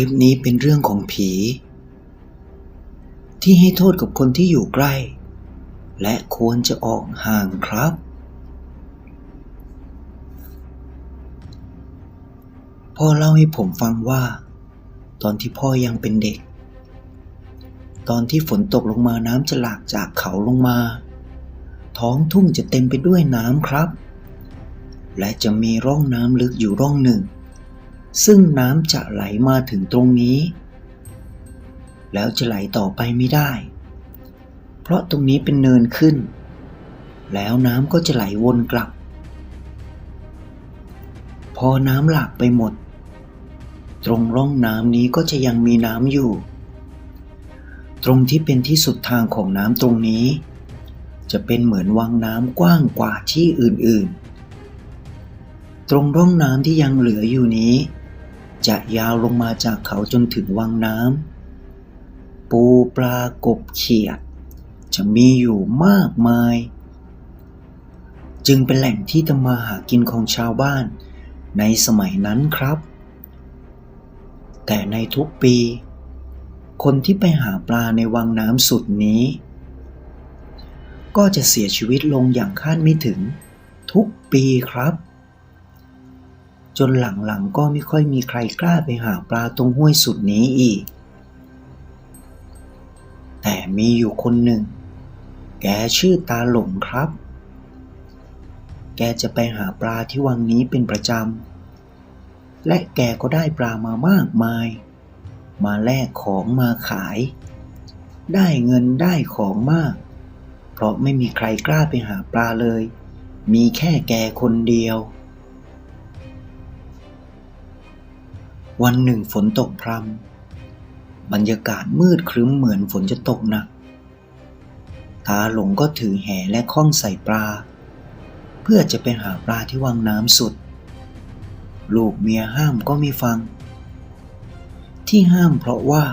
ลิปนี้เป็นเรื่องของผี ที่ให้โทษกับคนที่อยู่ใกล้ และควรจะออกห่างครับ พ่อเล่าให้ผมฟังว่า ตอนที่พ่อยังเป็นเด็ก ตอนที่ฝนตกลงมาน้ำจะหลากจากเขาลงมา ท้องทุ่งจะเต็มไปด้วยน้ำครับ และจะมีร่องน้ำลึกอยู่ร่องหนึ่ง ซึ่งน้ำจะไหลมาถึงตรงนี้ แล้วจะไหลต่อไปไม่ได้ เพราะตรงนี้เป็นเนินขึ้น แล้วน้ำก็จะไหลวนกลับ พอน้ำหลากไปหมด ตรงร่องน้ำนี้ก็จะยังมีน้ำอยู่ ตรงที่เป็นที่สุดทางของน้ำตรงนี้ จะเป็นเหมือนวังน้ำกว้างกว่าที่อื่นๆตรงร่องน้ำที่ยังเหลืออยู่นี้ จะยาวลงมาจากเขาจนถึงวังน้ำปูปลากบเขียด จะมีอยู่มากมาย จึงเป็นแหล่งที่ทำมาหากินของชาวบ้านในสมัยนั้นครับ แต่ในทุกปี คนที่ไปหาปลาในวังน้ำสุดนี้ ก็จะเสียชีวิตลงอย่างคาดไม่ถึงทุกปีครับ จนหลังๆก็ไม่ค่อยมีใครกล้าไปหาปลาตรงห้วยสุดนี้อีก แต่มีอยู่คนหนึ่ง แกชื่อตาหลงครับ แกจะไปหาปลาที่วังนี้เป็นประจำ และแกก็ได้ปลามามากมาย มาแลกของมาขาย ได้เงินได้ของมาก เพราะไม่มีใครกล้าไปหาปลาเลย มีแค่แกคนเดียว วันหนึ่งฝนตกพรำบรรยากาศมืดครึ้มเหมือนฝนจะตกหนัก ตาหลงก็ถือแหและข้องใส่ปลา เพื่อจะไปหาปลาที่วังน้ำสุด ลูกเมียห้ามก็ไม่ฟัง ที่ห้ามเพราะว่า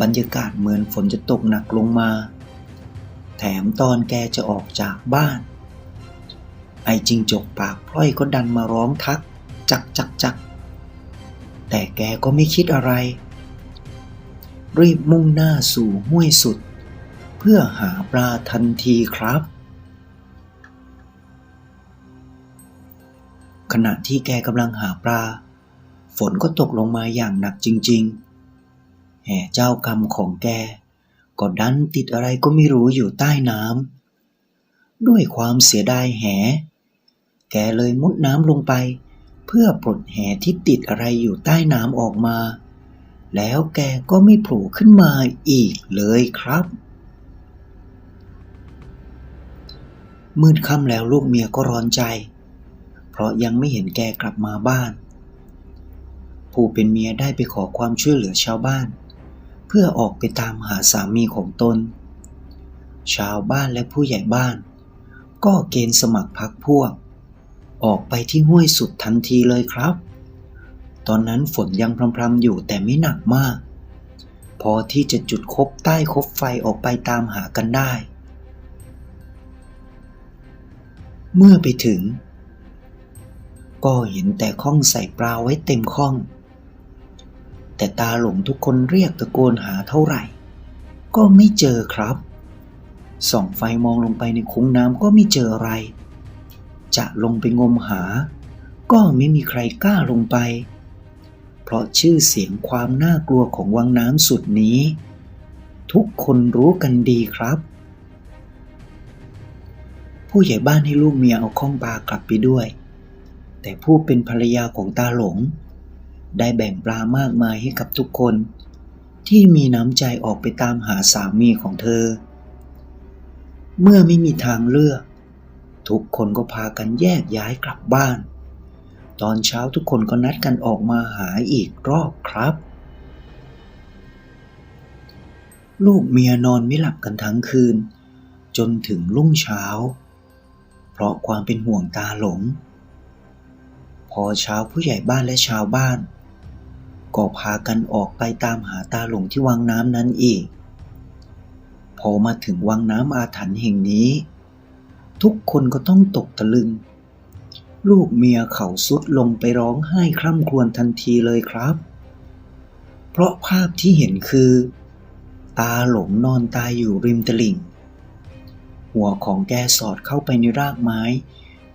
บรรยากาศเหมือนฝนจะตกหนักลงมา แถมตอนแกจะออกจากบ้าน ไอจิงจกปากพร่อยก็ดันมาร้องทัก จักจักจัก แต่แกก็ไม่คิดอะไร รีบมุ่งหน้าสู่ห้วยสุด เพื่อหาปลาทันทีครับ ขณะที่แกกำลังหาปลา ฝนก็ตกลงมาอย่างหนักจริง ๆ แห่เจ้ากรรมของแกก็ดันติดอะไรก็ไม่รู้อยู่ใต้น้ำด้วยความเสียดายแห แกเลยมุดน้ำลงไป เพื่อปลดแหที่ติดอะไรอยู่ใต้น้ำออกมา แล้วแกก็ไม่โผล่ขึ้นมาอีกเลยครับ มืดค่ำแล้วลูกเมียก็ร้อนใจ เพราะยังไม่เห็นแกกลับมาบ้าน ผู้เป็นเมียได้ไปขอความช่วยเหลือชาวบ้าน เพื่อออกไปตามหาสามีของตน ชาวบ้านและผู้ใหญ่บ้าน ก็เกณฑ์สมัครพักพวก ออกไปที่ห้วยสุดทันทีเลยครับ ตอนนั้นฝนยังพรำๆอยู่แต่ไม่หนักมาก พอที่จะจุดคบใต้คบไฟออกไปตามหากันได้ เมื่อไปถึง ก็เห็นแต่ข้องใส่ปลาไว้เต็มข้อง แต่ตาหลงทุกคนเรียกตะโกนหาเท่าไหร่ ก็ไม่เจอครับส่องไฟมองลงไปในคุ้งน้ำก็ไม่เจออะไร จะลงไปงมหา ก็ไม่มีใครกล้าลงไป เพราะชื่อเสียงความน่ากลัวของวังน้ำสุดนี้ ทุกคนรู้กันดีครับ ผู้ใหญ่บ้านให้ลูกเมียเอาข้องปลากลับไปด้วย แต่ผู้เป็นภรรยาของตาหลง ได้แบ่งปลามากมายให้กับทุกคน ที่มีน้ำใจออกไปตามหาสามีของเธอ เมื่อไม่มีทางเลือก ทุกคนก็พากันแยกย้ายกลับบ้าน ตอนเช้าทุกคนก็นัดกันออกมาหาอีกรอบครับ ลูกเมียนอนไม่หลับกันทั้งคืน จนถึงรุ่งเช้า เพราะความเป็นห่วงตาหลง พอเช้าผู้ใหญ่บ้านและชาวบ้าน ก็พากันออกไปตามหาตาหลงที่วังน้ำนั้นอีก พอมาถึงวังน้ำอาถรรพ์แห่งนี้ ทุกคนก็ต้องตกตะลึง ลูกเมียเขาสุดลงไปร้องไห้คร่ำครวญทันทีเลยครับ เพราะภาพที่เห็นคือ ตาหลงนอนตายอยู่ริมตลิ่ง หัวของแกสอดเข้าไปในรากไม้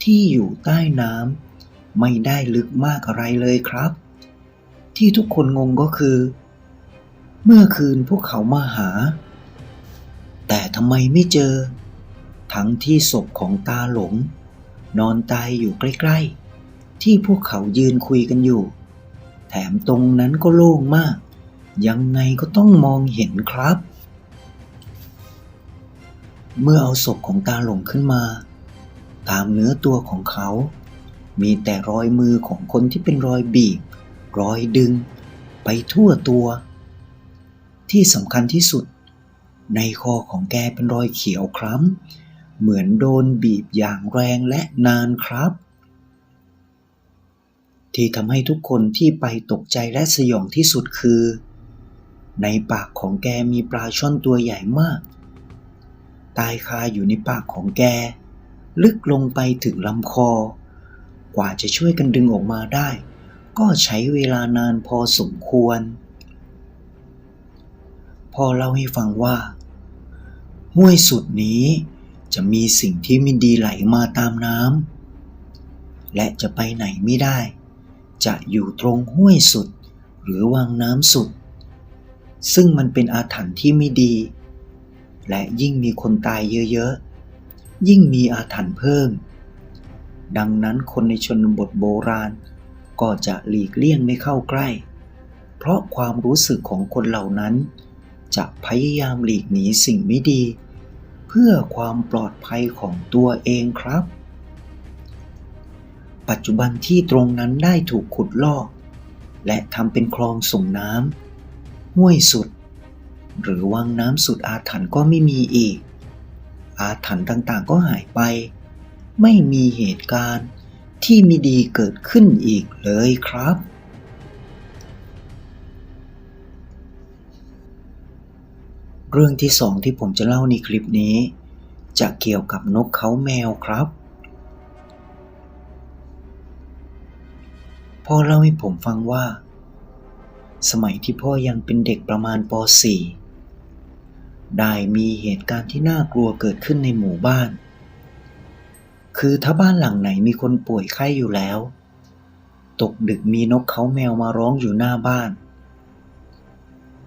ที่อยู่ใต้น้ำไม่ได้ลึกมากอะไรเลยครับ ที่ทุกคนงงก็คือ เมื่อคืนพวกเขามาหา แต่ทำไมไม่เจอ ทั้งที่ศพของตาหลง นอนตายอยู่ใกล้ๆ ที่พวกเขายืนคุยกันอยู่ แถมตรงนั้นก็โล่งมาก ยังไงก็ต้องมองเห็นครับ เมื่อเอาศพของตาหลงขึ้นมา ตามเนื้อตัวของเขา มีแต่รอยมือของคนที่เป็นรอยบีบ รอยดึง ไปทั่วตัว ที่สำคัญที่สุดในคอของแกเป็นรอยเขียวคล้ำ เหมือนโดนบีบอย่างแรงและนานครับ ที่ทำให้ทุกคนที่ไปตกใจและสยองที่สุดคือ ในปากของแกมีปลาช่อนตัวใหญ่มาก ตายคาอยู่ในปากของแก ลึกลงไปถึงลำคอ กว่าจะช่วยกันดึงออกมาได้ ก็ใช้เวลานานพอสมควรพ่อเล่าให้ฟังว่าห้วยสุดนี้ จะมีสิ่งที่ไม่ดีไหลมาตามน้ำและจะไปไหนไม่ได้ จะอยู่ตรงห้วยสุด หรือวังน้ำสุด ซึ่งมันเป็นอาถรรพ์ที่ไม่ดี และยิ่งมีคนตายเยอะๆ ยิ่งมีอาถรรพ์เพิ่ม ดังนั้นคนในชนบทโบราณ ก็จะหลีกเลี่ยงไม่เข้าใกล้ เพราะความรู้สึกของคนเหล่านั้น จะพยายามหลีกหนีสิ่งไม่ดี พื่อความปลอดภัยของตัวเองครับ ปัจจุบันที่ตรงนั้นได้ถูกขุดลอก และทำเป็นคลองส่งน้ำห้วยสุด หรือวังน้ำสุดอาถรรพ์ก็ไม่มีอีก อาถรรพ์ต่างๆก็หายไป ไม่มีเหตุการณ์ที่ไม่ดีเกิดขึ้นอีกเลยครับ เรื่องที่สองที่ผมจะเล่าในคลิปนี้ จะเกี่ยวกับนกเขาแมวครับ พ่อเล่าให้ผมฟังว่า สมัยที่พ่อยังเป็นเด็กประมาณป .4 ได้มีเหตุการณ์ที่น่ากลัวเกิดขึ้นในหมู่บ้าน คือถ้าบ้านหลังไหนมีคนป่วยไข้อยู่แล้ว ตกดึกมีนกเขาแมวมาร้องอยู่หน้าบ้าน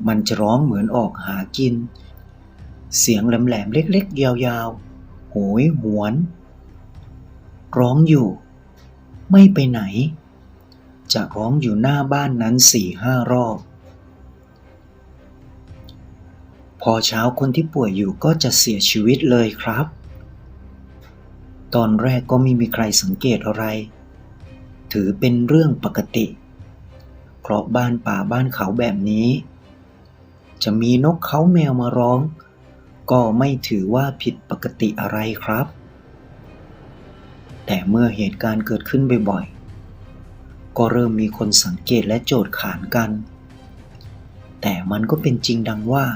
มันจะร้องเหมือนออกหากิน เสียงแหลมๆเล็กๆ ยาวๆ โหยหวน ร้องอยู่ ไม่ไปไหน จะร้องอยู่หน้าบ้านนั้นสี่ห้ารอบ พอเช้าคนที่ป่วยอยู่ก็จะเสียชีวิตเลยครับ ตอนแรกก็ไม่มีใครสังเกตอะไร ถือเป็นเรื่องปกติ เพราะบ้านป่าบ้านเขาแบบนี้ จะมีนกเขาแมวมาร้อง ก็ไม่ถือว่าผิดปกติอะไรครับ แต่เมื่อเหตุการณ์เกิดขึ้นบ่อยๆ ก็เริ่มมีคนสังเกตและโจทย์ขานกัน แต่มันก็เป็นจริงดังว่า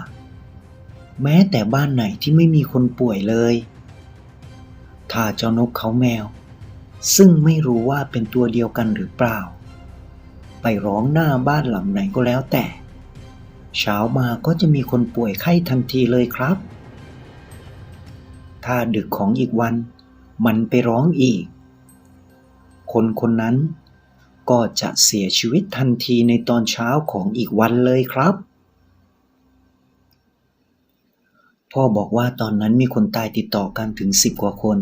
แม้แต่บ้านไหนที่ไม่มีคนป่วยเลย ถ้าเจ้านกเขาแมว ซึ่งไม่รู้ว่าเป็นตัวเดียวกันหรือเปล่า ไปร้องหน้าบ้านหลังไหนก็แล้วแต่ เช้ามาก็จะมีคนป่วยไข้ทันทีเลยครับ ถ้าดึกของอีกวัน มันไปร้องอีก คนคนนั้นก็จะเสียชีวิตทันทีในตอนเช้าของอีกวันเลยครับ พ่อบอกว่าตอนนั้นมีคนตายติดต่อกันถึงสิบกว่าคน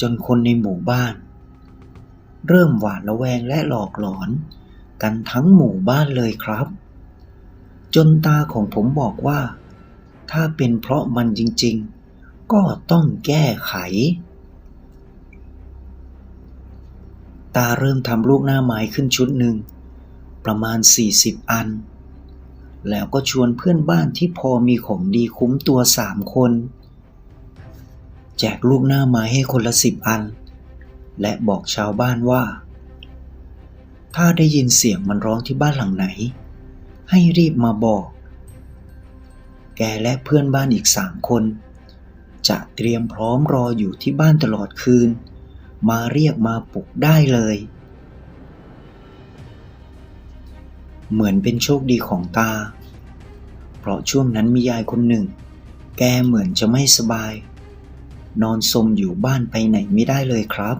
จนคนในหมู่บ้าน เริ่มหวาดระแวงและหลอกหลอน กันทั้งหมู่บ้านเลยครับ จนตาของผมบอกว่า ถ้าเป็นเพราะมันจริง ๆ ก็ต้องแก้ไข ตาเริ่มทำลูกหน้าไม้ขึ้นชุดหนึ่ง ประมาณ 40 อัน แล้วก็ชวนเพื่อนบ้านที่พอมีของดีคุ้มตัวสามคน แจกลูกหน้าไม้ให้คนละสิบอัน และบอกชาวบ้านว่า ถ้าได้ยินเสียงมันร้องที่บ้านหลังไหน ให้รีบมาบอก แกและเพื่อนบ้านอีกสามคน จะเตรียมพร้อมรออยู่ที่บ้านตลอดคืน มาเรียกมาปลุกได้เลย เหมือนเป็นโชคดีของตา เพราะช่วงนั้นมียายคนหนึ่ง แกเหมือนจะไม่สบาย นอนสมอยู่บ้านไปไหนไม่ได้เลยครับ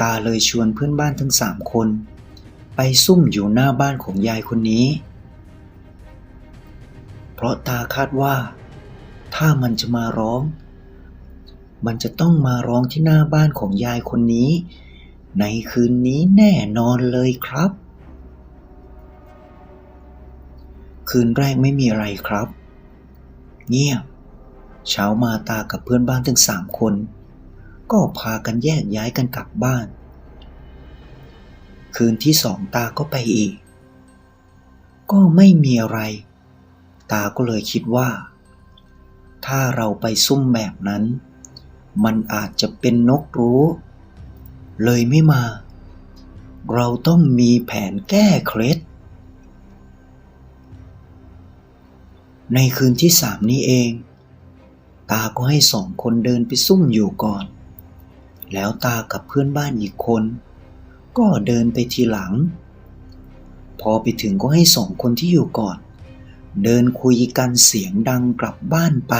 ตาเลยชวนเพื่อนบ้านทั้งสามคน ไปซุ่มอยู่หน้าบ้านของยายคนนี้ เพราะตาคาดว่า ถ้ามันจะมาร้อง มันจะต้องมาร้องที่หน้าบ้านของยายคนนี้ ในคืนนี้แน่นอนเลยครับ คืนแรกไม่มีอะไรครับ เงียบ เช้ามาตากับเพื่อนบ้านทั้งสามคน ก็พากันแยกย้ายกันกลับบ้าน คืนที่สองตาก็ไปอีก ก็ไม่มีอะไร ตาก็เลยคิดว่า ถ้าเราไปซุ่มแบบนั้น มันอาจจะเป็นนกรู้ เลยไม่มา เราต้องมีแผนแก้เคล็ด ในคืนที่สามนี้เอง ตาก็ให้สองคนเดินไปซุ่มอยู่ก่อน แล้วตากับเพื่อนบ้านอีกคน ก็เดินไปทีหลัง พอไปถึงก็ให้สองคนที่อยู่ก่อน เดินคุยกันเสียงดังกลับบ้านไป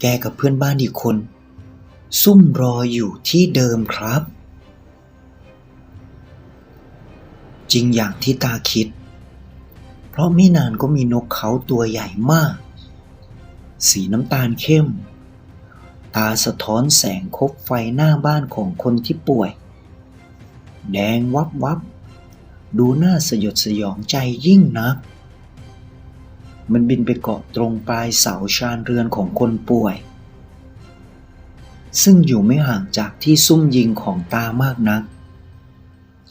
แกกับเพื่อนบ้านอีกคน ซุ่มรออยู่ที่เดิมครับ จริงอย่างที่ตาคิด เพราะไม่นานก็มีนกเขาตัวใหญ่มาก สีน้ำตาลเข้ม ตาสะท้อนแสงคบไฟหน้าบ้านของคนที่ป่วย แดงวับวับ ดูน่าสยดสยองใจยิ่งนัก มันบินไปเกาะตรงปลายเสาชานเรือนของคนป่วย ซึ่งอยู่ไม่ห่างจากที่ซุ่มยิงของตามากนัก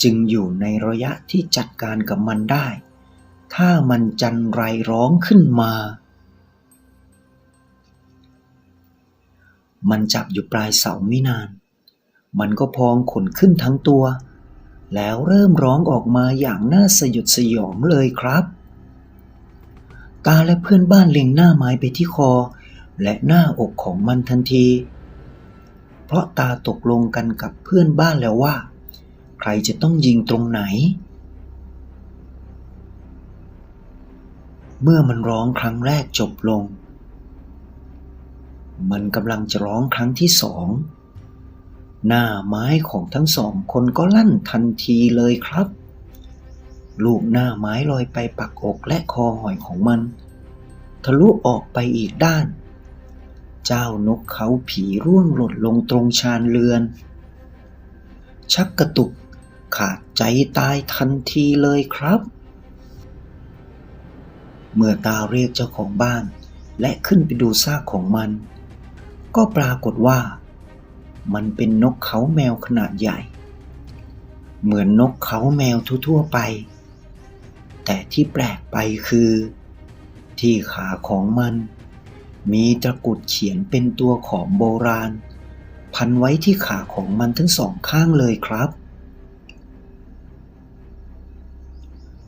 จึงอยู่ในระยะที่จัดการกับมันได้ ถ้ามันจันไรร้องขึ้นมามันจับอยู่ปลายเสาไม่นาน มันก็พองขนขึ้นทั้งตัว แล้วเริ่มร้องออกมาอย่างน่าสยดสยองเลยครับ ตาและเพื่อนบ้านเล็งหน้าไม้ไปที่คอ และหน้าอกของมันทันที เพราะตาตกลงกันกับเพื่อนบ้านแล้วว่า ใครจะต้องยิงตรงไหน เมื่อมันร้องครั้งแรกจบลง มันกำลังจะร้องครั้งที่สอง หน้าไม้ของทั้งสองคนก็ลั่นทันทีเลยครับ ลูกหน้าไม้ลอยไปปักอกและคอหอยของมัน ทะลุออกไปอีกด้าน เจ้านกเขาผีร่วงหล่นลงตรงชานเรือน ชักกระตุกขาดใจตายทันทีเลยครับ เมื่อตาเรียกเจ้าของบ้านและขึ้นไปดูซากของมัน ก็ปรากฏว่า มันเป็นนกเขาแมวขนาดใหญ่ เหมือนนกเขาแมวทั่วๆไป แต่ที่แปลกไปคือ ที่ขาของมัน มีตะกุดเขียนเป็นตัวของโบราณ พันไว้ที่ขาของมันทั้งสองข้างเลยครับ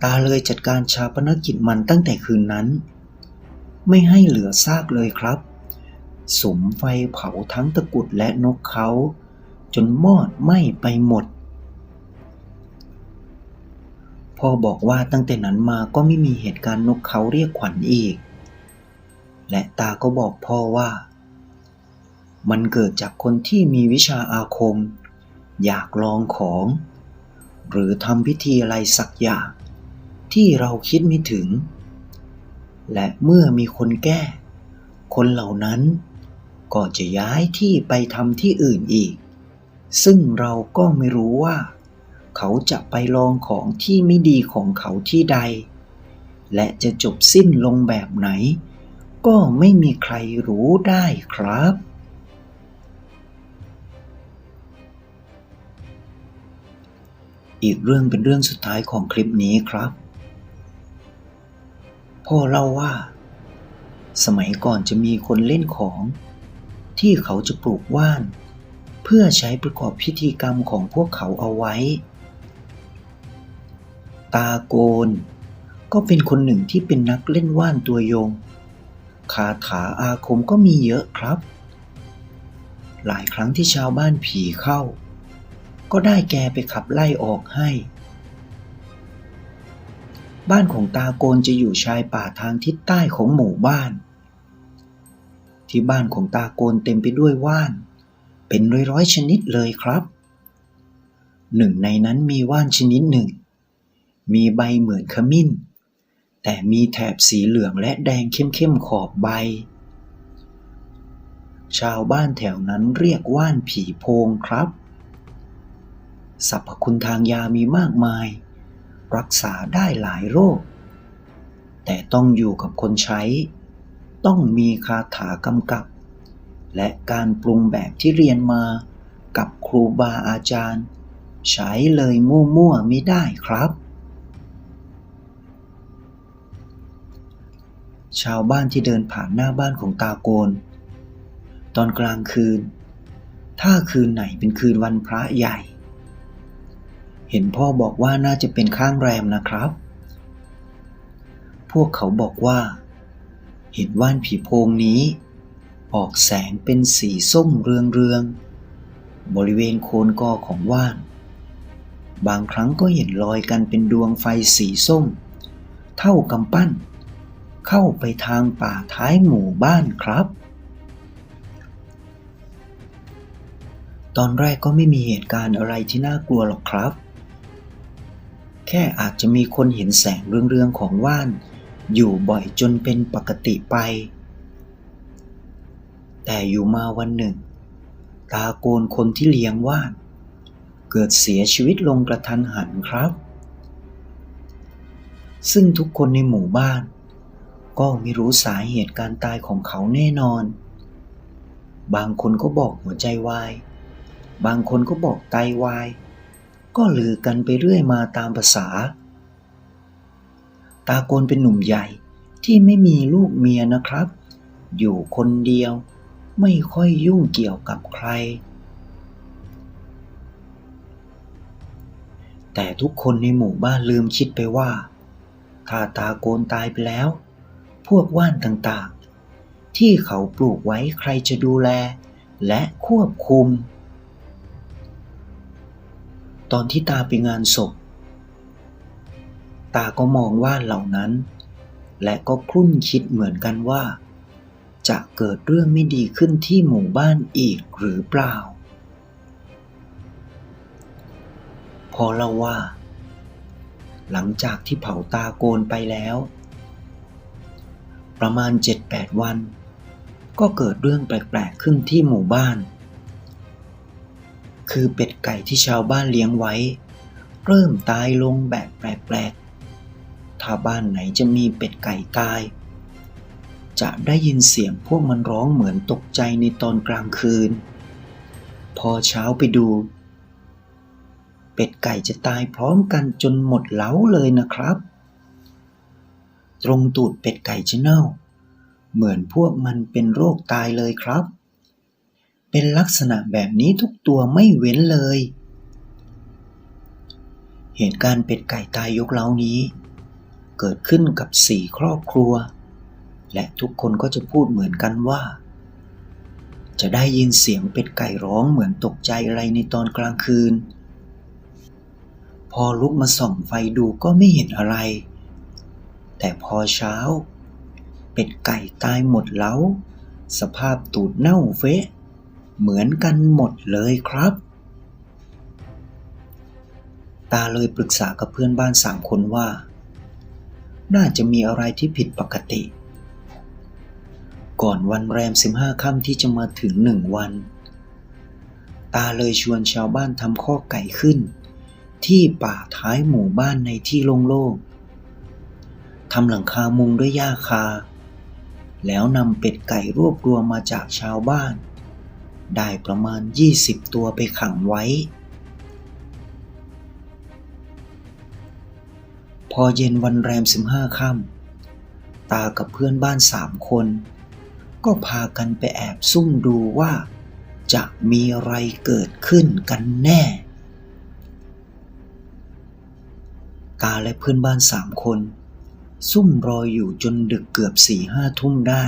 ตาเลยจัดการชาปนกิจมันตั้งแต่คืนนั้น ไม่ให้เหลือซากเลยครับ สมไฟเผาทั้งตะกุดและนกเขา จนมอดไหม้ไปหมด พ่อบอกว่าตั้งแต่นั้นมาก็ไม่มีเหตุการณ์นกเขาเรียกขวัญอีก และตาก็บอกพ่อว่า มันเกิดจากคนที่มีวิชาอาคม อยากลองของ หรือทำพิธีอะไรสักอย่างที่เราคิดไม่ถึง และเมื่อมีคนแก้ คนเหล่านั้น ก็จะย้ายที่ไปทำที่อื่นอีก ซึ่งเราก็ไม่รู้ว่า เขาจะไปลองของที่ไม่ดีของเขาที่ใด และจะจบสิ้นลงแบบไหน ก็ไม่มีใครรู้ได้ครับ อีกเรื่องเป็นเรื่องสุดท้ายของคลิปนี้ครับพ่อเล่าว่า สมัยก่อนจะมีคนเล่นของ ที่เขาจะปลูกว่าน เพื่อใช้ประกอบพิธีกรรมของพวกเขาเอาไว้ ตาโกน ก็เป็นคนหนึ่งที่เป็นนักเล่นว่านตัวยง คาถาอาคมก็มีเยอะครับ หลายครั้งที่ชาวบ้านผีเข้า ก็ได้แกไปขับไล่ออกให้ บ้านของตาโกนจะอยู่ชายป่าทางทิศใต้ของหมู่บ้าน ที่บ้านของตาโกนเต็มไปด้วยว่าน เป็นร้อยๆชนิดเลยครับ หนึ่งในนั้นมีว่านชนิดหนึ่ง มีใบเหมือนขมิ้น แต่มีแถบสีเหลืองและแดงเข้มๆขอบใบ ชาวบ้านแถวนั้นเรียกว่านผีโพงครับสรรพคุณทางยามีมากมาย รักษาได้หลายโรค แต่ต้องอยู่กับคนใช้ ต้องมีคาถากำกับ และการปรุงแบบที่เรียนมากับครูบาอาจารย์ ใช้เลยมั่วๆไม่ได้ครับ ชาวบ้านที่เดินผ่านหน้าบ้านของตาโกน ตอนกลางคืน ถ้าคืนไหนเป็นคืนวันพระใหญ่ เห็นพ่อบอกว่าน่าจะเป็นข้างแรมนะครับ พวกเขาบอกว่า เห็นว่านผีโพงนี้ ออกแสงเป็นสีส้มเรืองๆบริเวณโคนกอของว่าน บางครั้งก็เห็นลอยกันเป็นดวงไฟสีส้ม เท่ากำปั้น เข้าไปทางป่าท้ายหมู่บ้านครับ ตอนแรกก็ไม่มีเหตุการณ์อะไรที่น่ากลัวหรอกครับแค่อาจจะมีคนเห็นแสงเรืองๆของว่าน อยู่บ่อยจนเป็นปกติไป แต่อยู่มาวันหนึ่ง ตาโกนคนที่เลี้ยงว่าน เกิดเสียชีวิตลงกระทันหันครับ ซึ่งทุกคนในหมู่บ้าน ก็ไม่รู้สาเหตุการตายของเขาแน่นอน บางคนก็บอกหัวใจวาย บางคนก็บอกไตวาย ก็ลือกันไปเรื่อยมาตามภาษา ตาโกนเป็นหนุ่มใหญ่ที่ไม่มีลูกเมียนะครับ อยู่คนเดียว ไม่ค่อยยุ่งเกี่ยวกับใคร แต่ทุกคนในหมู่บ้านลืมคิดไปว่า ถ้าตาโกนตายไปแล้ว พวกว่านต่างๆ ที่เขาปลูกไว้ใครจะดูแล และควบคุม ตอนที่ตาไปงานศพ ตาก็มองว่านเหล่านั้น และก็ครุ่นคิดเหมือนกันว่า จะเกิดเรื่องไม่ดีขึ้นที่หมู่บ้านอีกหรือเปล่า พอเล่าว่า หลังจากที่เผาตาโกนไปแล้ว ประมาณ 7-8 วัน ก็เกิดเรื่องแปลกๆขึ้นที่หมู่บ้าน คือเป็ดไก่ที่ชาวบ้านเลี้ยงไว้ เริ่มตายลงแบบแปลกๆ ถ้าบ้านไหนจะมีเป็ดไก่ตาย จะได้ยินเสียงพวกมันร้องเหมือนตกใจในตอนกลางคืน พอเช้าไปดู เป็ดไก่จะตายพร้อมกันจนหมดเล้าเลยนะครับ ตรงตูดเป็ดไก่จะเน่า เหมือนพวกมันเป็นโรคตายเลยครับ เป็นลักษณะแบบนี้ทุกตัวไม่เว้นเลยเหตุการณ์เป็ดไก่ตายยกเล้านี้ เกิดขึ้นกับสี่ครอบครัว และทุกคนก็จะพูดเหมือนกันว่า จะได้ยินเสียงเป็ดไก่ร้องเหมือนตกใจอะไรในตอนกลางคืน พอลุกมาส่องไฟดูก็ไม่เห็นอะไร แต่พอเช้า เป็ดไก่ตายหมดเล้าสภาพตูดเน่าเฟะ เหมือนกันหมดเลยครับตาเลยปรึกษากับเพื่อนบ้านสามคนว่า น่าจะมีอะไรที่ผิดปกติ ก่อนวันแรมสิบห้าค่ำที่จะมาถึงหนึ่งวัน ตาเลยชวนชาวบ้านทำข้อไก่ขึ้น ที่ป่าท้ายหมู่บ้านในที่โล่งๆทำหลังคามุงด้วยหญ้าคา แล้วนำเป็ดไก่รวบรวมมาจากชาวบ้าน ได้ประมาณ 20 ตัวไปขังไว้ อเย็นวันแรมสิบห้าค่ำตากับเพื่อนบ้านสามคน ก็พากันไปแอบซุ่มดูว่า จะมีอะไรเกิดขึ้นกันแน่ ตาและเพื่อนบ้านสามคน ซุ่มรออยู่จนดึกเกือบสี่ห้าทุ่มได้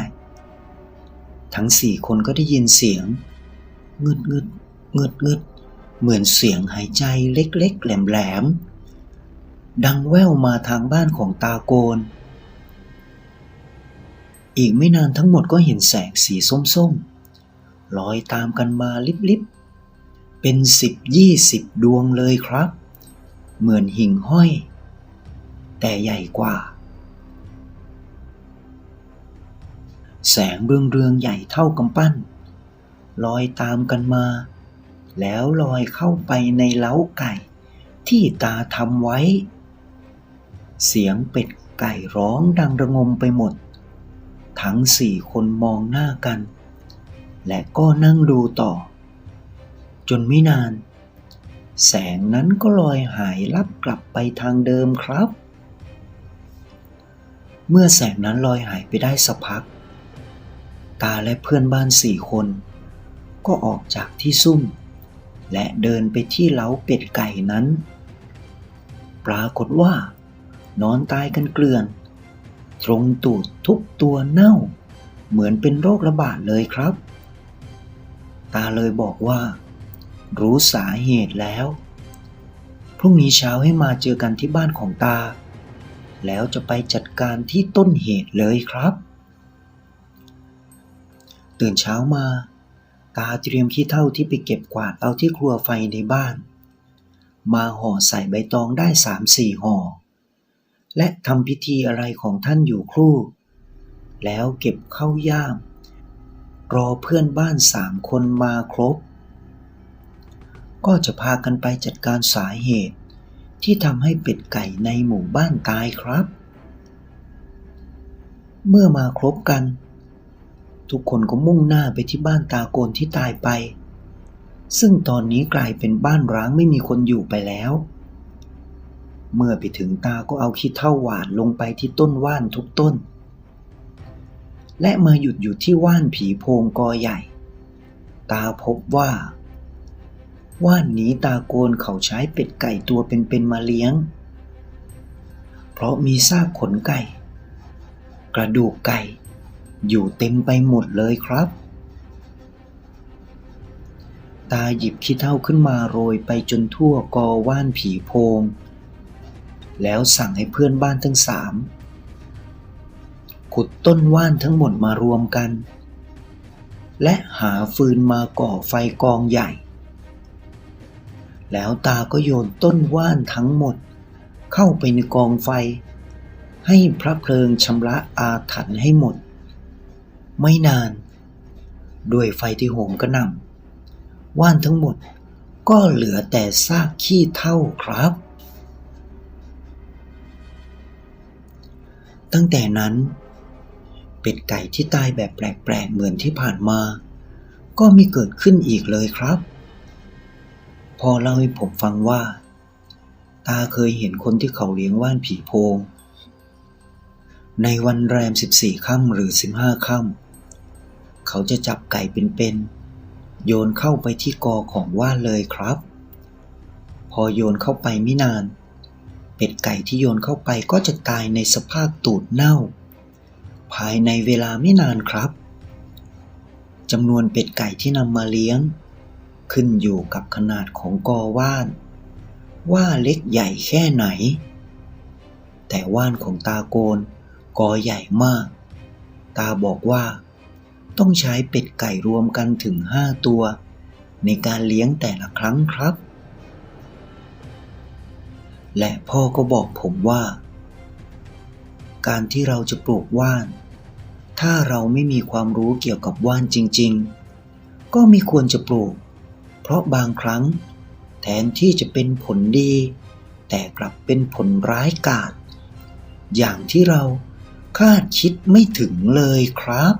ทั้งสี่คนก็ได้ยินเสียงงึดงึดงึดงึดเหมือนเสียงหายใจเล็กๆ แหลมๆ ดังแว่วมาทางบ้านของตาโกน อีกไม่นานทั้งหมดก็เห็นแสงสีส้มๆลอยตามกันมาลิบๆ เป็นสิบยี่สิบดวงเลยครับ เหมือนหิ่งห้อย แต่ใหญ่กว่า แสงเรืองเรืองๆใหญ่เท่ากำปั้น ลอยตามกันมา แล้วลอยเข้าไปในเล้าไก่ที่ตาทำไว้ เสียงเป็ดไก่ร้องดังระงมไปหมด ทั้งสี่คนมองหน้ากัน และก็นั่งดูต่อ จนไม่นาน แสงนั้นก็ลอยหายลับกลับไปทางเดิมครับ เมื่อแสงนั้นลอยหายไปได้สักพัก ตาและเพื่อนบ้านสี่คน ก็ออกจากที่ซุ่ม และเดินไปที่เล้าเป็ดไก่นั้น ปรากฏว่า นอนตายกันเกลื่อน ตรงตูดทุกตัวเน่า เหมือนเป็นโรคระบาดเลยครับ ตาเลยบอกว่า รู้สาเหตุแล้ว พรุ่งนี้เช้าให้มาเจอกันที่บ้านของตา แล้วจะไปจัดการที่ต้นเหตุเลยครับ ตื่นเช้ามา ตาเตรียมขี้เท่าที่ไปเก็บกวาดเอาที่ครัวไฟในบ้าน มาห่อใส่ใบตองได้สามสี่ห่อ และทำพิธีอะไรของท่านอยู่ครู่ แล้วเก็บเข้าย่าม รอเพื่อนบ้านสามคนมาครบ ก็จะพากันไปจัดการสาเหตุ ที่ทำให้เป็ดไก่ในหมู่บ้านตายครับ เมื่อมาครบกัน ทุกคนก็มุ่งหน้าไปที่บ้านตาโกนที่ตายไป ซึ่งตอนนี้กลายเป็นบ้านร้างไม่มีคนอยู่ไปแล้ว เมื่อไปถึงตาก็เอาขี้เท่าหวานลงไปที่ต้นว่านทุกต้น และเมาหยุดอยู่ที่ว่านผีโพงกอใหญ่ ตาพบว่า ว่านนี้ตาโกนเขาใช้เป็ดไก่ตัวเป็นๆมาเลี้ยง เพราะมีซากขนไก่ กระดูกไก่ อยู่เต็มไปหมดเลยครับ ตาหยิบขี้เท่าขึ้นมาโรยไปจนทั่วกอว่านผีโพง แล้วสั่งให้เพื่อนบ้านทั้งสามขุดต้นว่านทั้งหมดมารวมกัน และหาฟืนมาก่อไฟกองใหญ่ แล้วตาก็โยนต้นว่านทั้งหมด เข้าไปในกองไฟ ให้พระเพลิงชำระอาถรรพ์ให้หมด ไม่นาน ด้วยไฟที่โหมกระหน่ำว่านทั้งหมดก็เหลือแต่ซากขี้เท่าครับ ตั้งแต่นั้น เป็ดไก่ที่ตายแบบแปลกๆเหมือนที่ผ่านมา ก็มีเกิดขึ้นอีกเลยครับ พอเล่าให้ผมฟังว่า ตาเคยเห็นคนที่เขาเลี้ยงว่านผีโพง ในวันแรม 14 ค่ำหรือ 15 ค่ำเขาจะจับไก่เป็นๆโยนเข้าไปที่กอของว่านเลยครับ พอโยนเข้าไปไม่นาน เป็ดไก่ที่โยนเข้าไปก็จะตายในสภาพตูดเน่า ภายในเวลาไม่นานครับจำนวนเป็ดไก่ที่นำมาเลี้ยง ขึ้นอยู่กับขนาดของกอว่าน ว่าเล็กใหญ่แค่ไหน แต่ว่านของตาโกนกอใหญ่มาก ตาบอกว่า ต้องใช้เป็ดไก่รวมกันถึงห้าตัว ในการเลี้ยงแต่ละครั้งครับ และพ่อก็บอกผมว่า การที่เราจะปลูกว่าน ถ้าเราไม่มีความรู้เกี่ยวกับว่านจริง ๆ ก็ไม่ควรจะปลูก เพราะบางครั้ง แทนที่จะเป็นผลดี แต่กลับเป็นผลร้ายกาจอย่างที่เราคาดคิดไม่ถึงเลยครับ